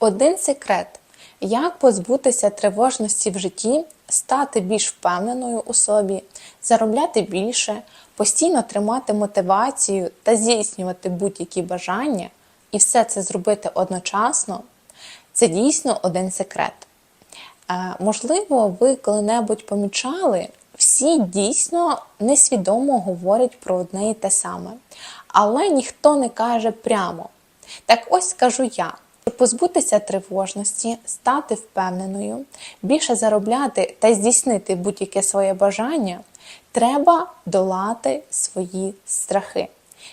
Один секрет, як позбутися тривожності в житті, стати більш впевненою у собі, заробляти більше, постійно тримати мотивацію та здійснювати будь-які бажання, і все це зробити одночасно це дійсно один секрет. Е, Можливо, ви коли-небудь помічали, всі дійсно несвідомо говорять про одне і те саме, але ніхто не каже прямо. Так ось скажу я. Позбутися тривожності, стати впевненою, більше заробляти та здійснити будь-яке своє бажання, треба долати свої страхи.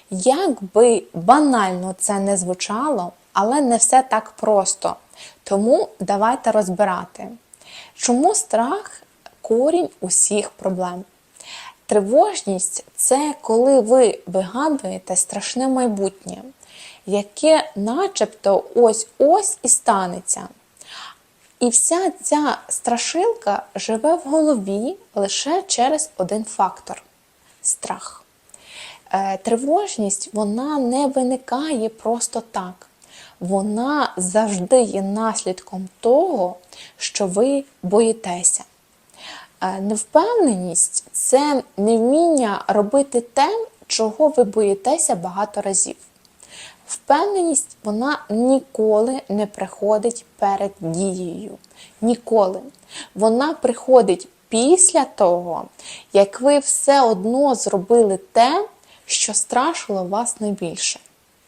Як би банально це не звучало, але не все так просто. Тому давайте розбирати, чому страх корінь усіх проблем. Тривожність це коли ви вигадуєте страшне майбутнє, яке начебто ось-ось і станеться. І вся ця страшилка живе в голові лише через один фактор страх. Е, Тривожність вона не виникає просто так. Вона завжди є наслідком того, що ви боїтеся. Е, Невпевненість це невміння робити те, чого ви боїтеся багато разів. Впевненість вона ніколи не приходить перед дією. Ніколи. Вона приходить після того, як ви все одно зробили те, що страшило вас найбільше.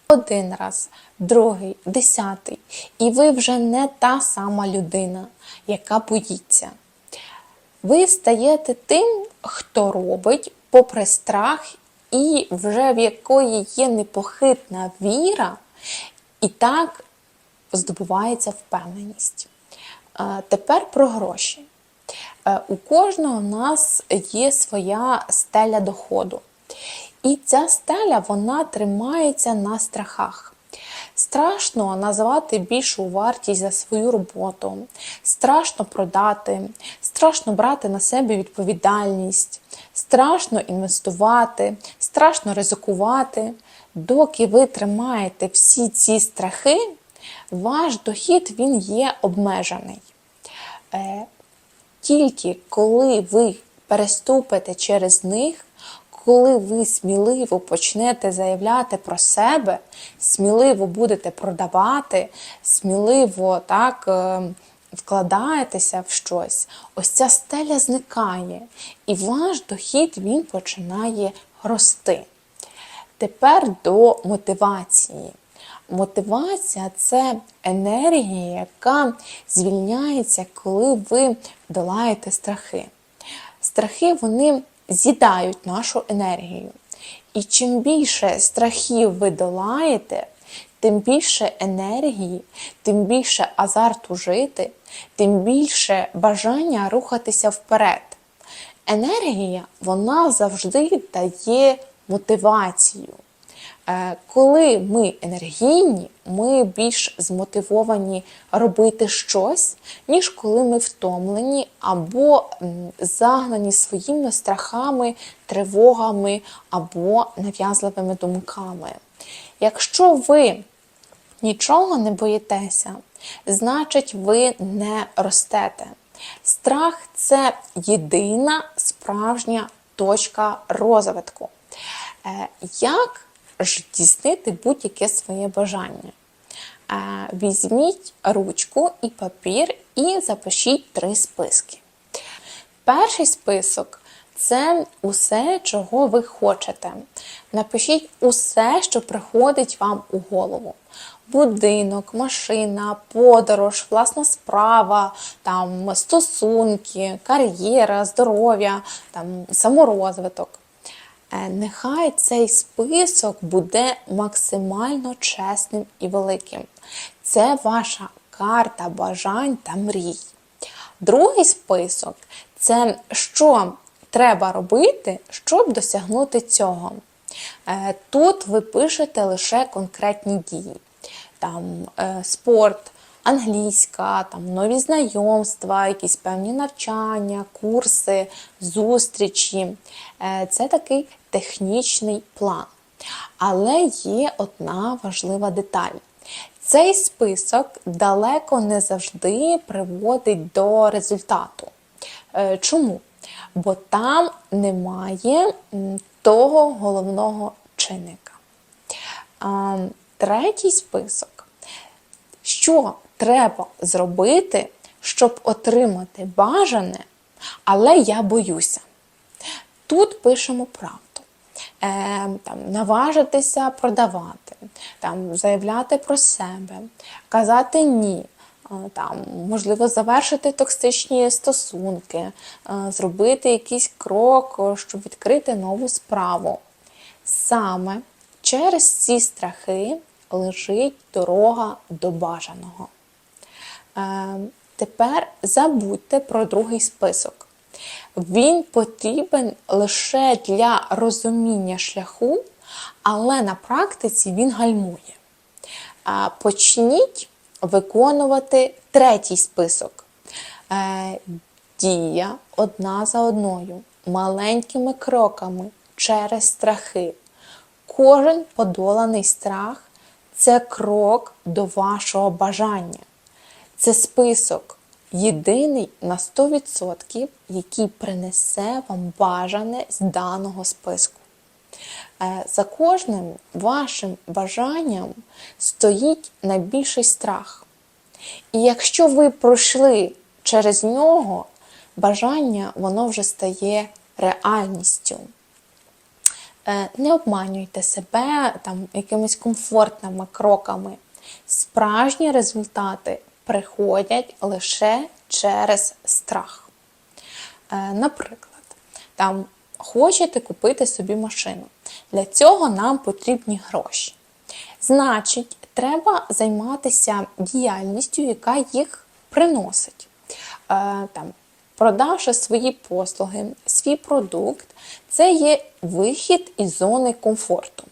Один раз, другий, десятий, і ви вже не та сама людина, яка боїться. Ви стаєте тим, хто робить, попри страх, і вже в якої є непохитна віра, і так здобувається впевненість. Тепер про гроші. У кожного нас є своя стеля доходу. І ця стеля вона тримається на страхах. Страшно називати більшу вартість за свою роботу, страшно продати, страшно брати на себе відповідальність, страшно інвестувати, страшно ризикувати. Доки ви тримаєте всі ці страхи, ваш дохід він є обмежений. Е, Тільки коли ви переступите через них, коли ви сміливо почнете заявляти про себе, сміливо будете продавати, сміливо так е, вкладаєтеся в щось, ось ця стеля зникає, і ваш дохід він починає рости. Тепер до мотивації. Мотивація це енергія, яка звільняється, коли ви долаєте страхи. Страхи вони з'їдають нашу енергію. І чим більше страхів ви долаєте, тим більше енергії, тим більше азарту жити, тим більше бажання рухатися вперед. Енергія вона завжди дає мотивацію. Е, Коли ми енергійні, ми більш змотивовані робити щось, ніж коли ми втомлені або загнані своїми страхами, тривогами або нав'язливими думками. Якщо ви нічого не боїтеся, значить ви не ростете. Страх це єдина справжня точка розвитку. Е, Як здійснити будь-яке своє бажання? Візьміть ручку і папір і запишіть три списки. Перший список це усе, чого ви хочете. Напишіть усе, що приходить вам у голову. Будинок, машина, подорож, власна справа, там, стосунки, кар'єра, здоров'я, там, саморозвиток. Е, Нехай цей список буде максимально чесним і великим. Це ваша карта бажань та мрій. Другий список це що треба робити, щоб досягнути цього. Е, Тут ви пишете лише конкретні дії. Там е, спорт, англійська, там нові знайомства, якісь певні навчання, курси, зустрічі. Е, Це такий технічний план. Але є одна важлива деталь. Цей список далеко не завжди приводить до результату. Е, Чому? Бо там немає того головного чинника. Третій список. Що треба зробити, щоб отримати бажане, але я боюся. Тут пишемо правду. Е, там, наважитися продавати, там, заявляти про себе, казати ні, е, там, можливо, завершити токсичні стосунки, е, зробити якийсь крок, е, щоб відкрити нову справу. Саме через ці страхи лежить дорога до бажаного. Тепер забудьте про другий список. Він потрібен лише для розуміння шляху, але на практиці він гальмує. Почніть виконувати третій список. Е, Дія одна за одною, маленькими кроками через страхи. Кожен подоланий страх це крок до вашого бажання. Це список єдиний на 100%, який принесе вам бажане з даного списку. Е, За кожним вашим бажанням стоїть найбільший страх. І якщо ви пройшли через нього, бажання воно вже стає реальністю. Е, Не обманюйте себе там якимись комфортними кроками. Справжні результати приходять лише через страх. Е, Наприклад, там хочете купити собі машину. Для цього нам потрібні гроші. Значить, треба займатися діяльністю, яка їх приносить. Е, Там, продавши свої послуги, свій продукт, це є вихід із зони комфорту.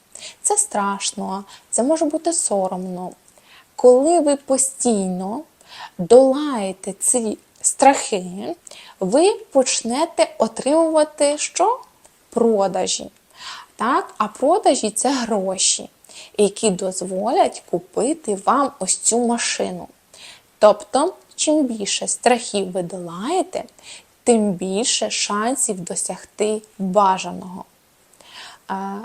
Це страшно, це може бути соромно. Коли ви постійно долаєте ці страхи, ви почнете отримувати що? Продажі. Так? А продажі це гроші, які дозволять купити вам ось цю машину. Тобто, чим більше страхів ви долаєте, тим більше шансів досягти бажаного.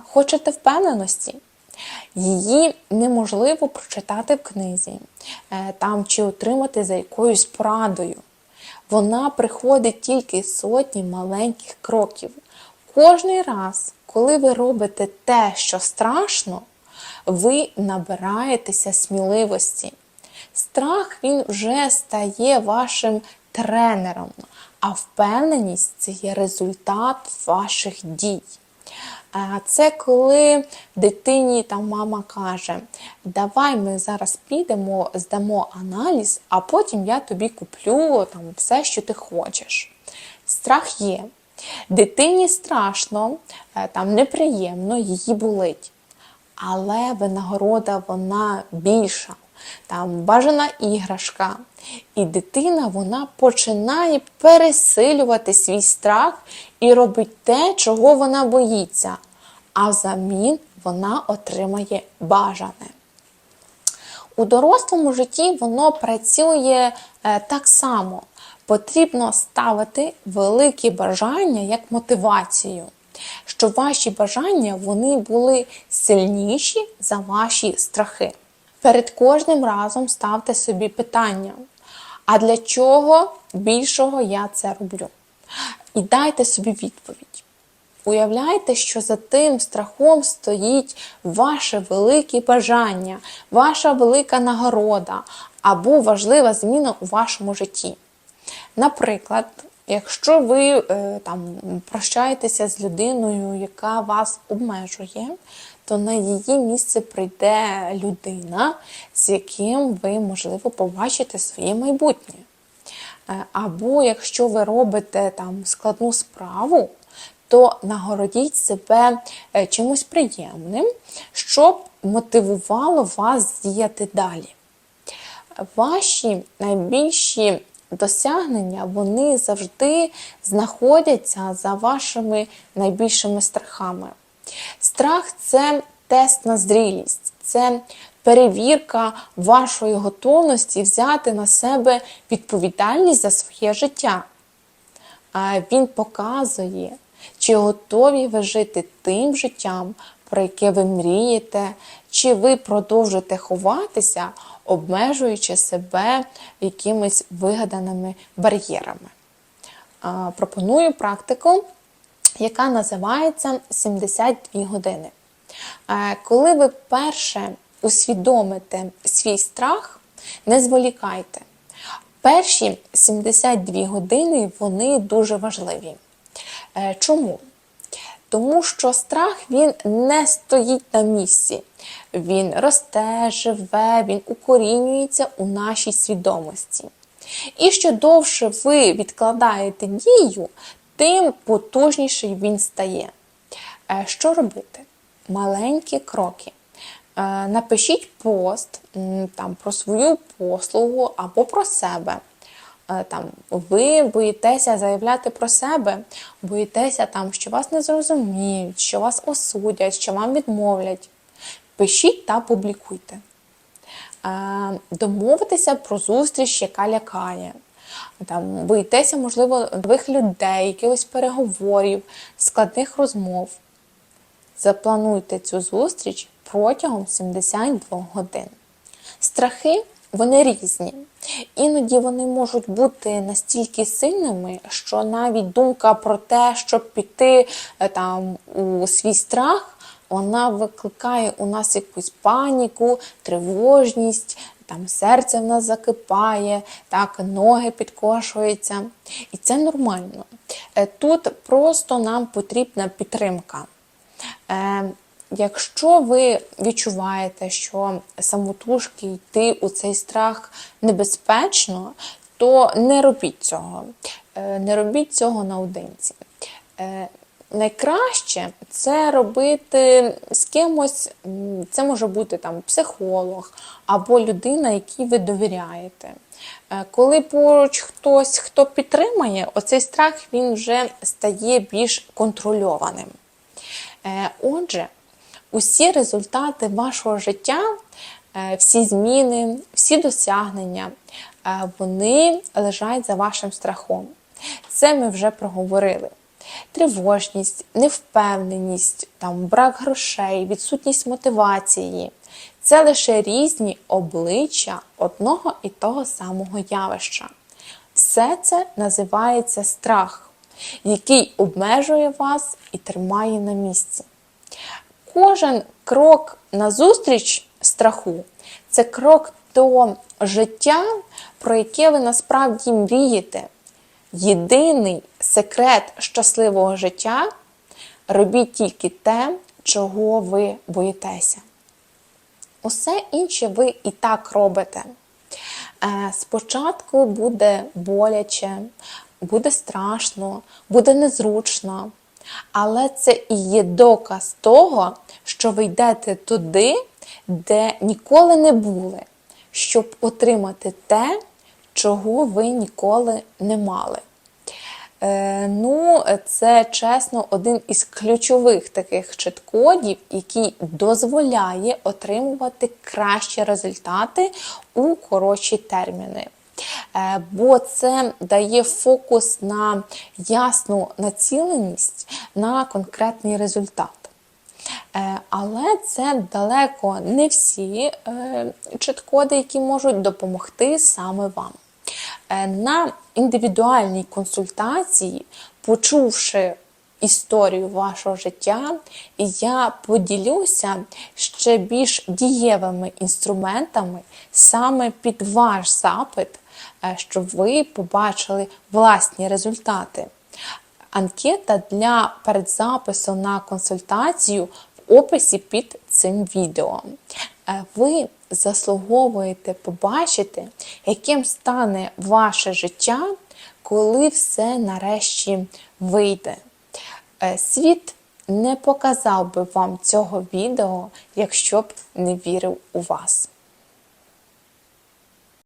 Хочете впевненості? Її неможливо прочитати в книзі е, там чи отримати за якоюсь порадою. Вона приходить тільки сотні маленьких кроків. Кожний раз, коли ви робите те, що страшно, ви набираєтеся сміливості. Страх він вже стає вашим тренером, а впевненість це є результат ваших дій. Це коли дитині там мама каже: Давай ми зараз підемо, здамо аналіз, а потім я тобі куплю там все, що ти хочеш. Страх є. Дитині страшно, е, там неприємно, її болить. Але винагорода вона більша. Там бажана іграшка. І дитина вона починає пересилювати свій страх і робить те, чого вона боїться. А взамін вона отримає бажане. У дорослому житті воно працює е, так само. Потрібно ставити великі бажання як мотивацію, щоб ваші бажання вони були сильніші за ваші страхи. Перед кожним разом ставте собі питання: а для чого більшого я це роблю? І дайте собі відповідь. Уявляйте, що за тим страхом стоїть ваше велике бажання, ваша велика нагорода або важлива зміна у вашому житті. Наприклад, якщо ви е, там прощаєтеся з людиною, яка вас обмежує, то на її місце прийде людина, з яким ви, можливо, побачите своє майбутнє. Е, Або якщо ви робите там складну справу, то нагородіть себе е, чимось приємним, щоб мотивувало вас діяти далі. Ваші найбільші досягнення вони завжди знаходяться за вашими найбільшими страхами. Страх це тест на зрілість, це перевірка вашої готовності взяти на себе відповідальність за своє життя. Він показує, чи готові ви жити тим життям, про яке ви мрієте, чи ви продовжите ховатися, обмежуючи себе якимись вигаданими бар'єрами. Пропоную практику, яка називається 72 години. Коли ви перше усвідомите свій страх, не зволікайте. Перші 72 години вони дуже важливі. Е, Чому? Тому що страх він не стоїть на місці. Він росте, живе, він укорінюється у нашій свідомості. І що довше ви відкладаєте дію, тим потужніший він стає. Е, Що робити? Маленькі кроки. Е, Напишіть пост там, про свою послугу або про себе. Е, Там, ви боїтеся заявляти про себе, боїтеся, там, що вас не зрозуміють, що вас осудять, що вам відмовлять. Пишіть та публікуйте. Е, Домовитися про зустріч, яка лякає. Там, боїтеся, можливо, нових людей, якихось переговорів, складних розмов. Заплануйте цю зустріч протягом 72 годин. Страхи вони різні. Іноді вони можуть бути настільки сильними, що навіть думка про те, щоб піти е, там у свій страх, вона викликає у нас якусь паніку, тривожність, там серце в нас закипає, так, ноги підкошуються. І це нормально. Е, Тут просто нам потрібна підтримка. Якщо ви відчуваєте, що самотужки йти у цей страх небезпечно, то не робіть цього. Е, Не робіть цього наодинці. Е, Найкраще це робити з кимось, це може бути там психолог або людина, якій ви довіряєте. Е, Коли поруч хтось, хто підтримає, оцей страх він вже стає більш контрольованим. Отже, усі результати вашого життя, е, всі зміни, всі досягнення, е, вони лежать за вашим страхом. Це ми вже проговорили. Тривожність, невпевненість, там, брак грошей, відсутність мотивації це лише різні обличчя одного і того самого явища. Все це називається страх, який обмежує вас і тримає на місці. Кожен крок назустріч страху це крок до життя, про яке ви насправді мрієте. Єдиний секрет щасливого життя робіть тільки те, чого ви боїтеся. Усе інше ви і так робите. Е, Спочатку буде боляче, буде страшно, буде незручно. Але це і є доказ того, що ви йдете туди, де ніколи не були, щоб отримати те, чого ви ніколи не мали. Е, ну, це чесно один із ключових таких чит-кодів, який дозволяє отримувати кращі результати у коротші терміни. Е, Бо це дає фокус на ясну націленість на конкретний результат. Е, Але це далеко не всі е, чит-коди, які можуть допомогти саме вам. На індивідуальній консультації, почувши історію вашого життя, я поділюся ще більш дієвими інструментами саме під ваш запит, щоб ви побачили власні результати. Анкета для передзапису на консультацію в описі під цим відео. Е, Ви заслуговуєте побачити, яким стане ваше життя, коли все нарешті вийде. Е, Світ не показав би вам цього відео, якщо б не вірив у вас.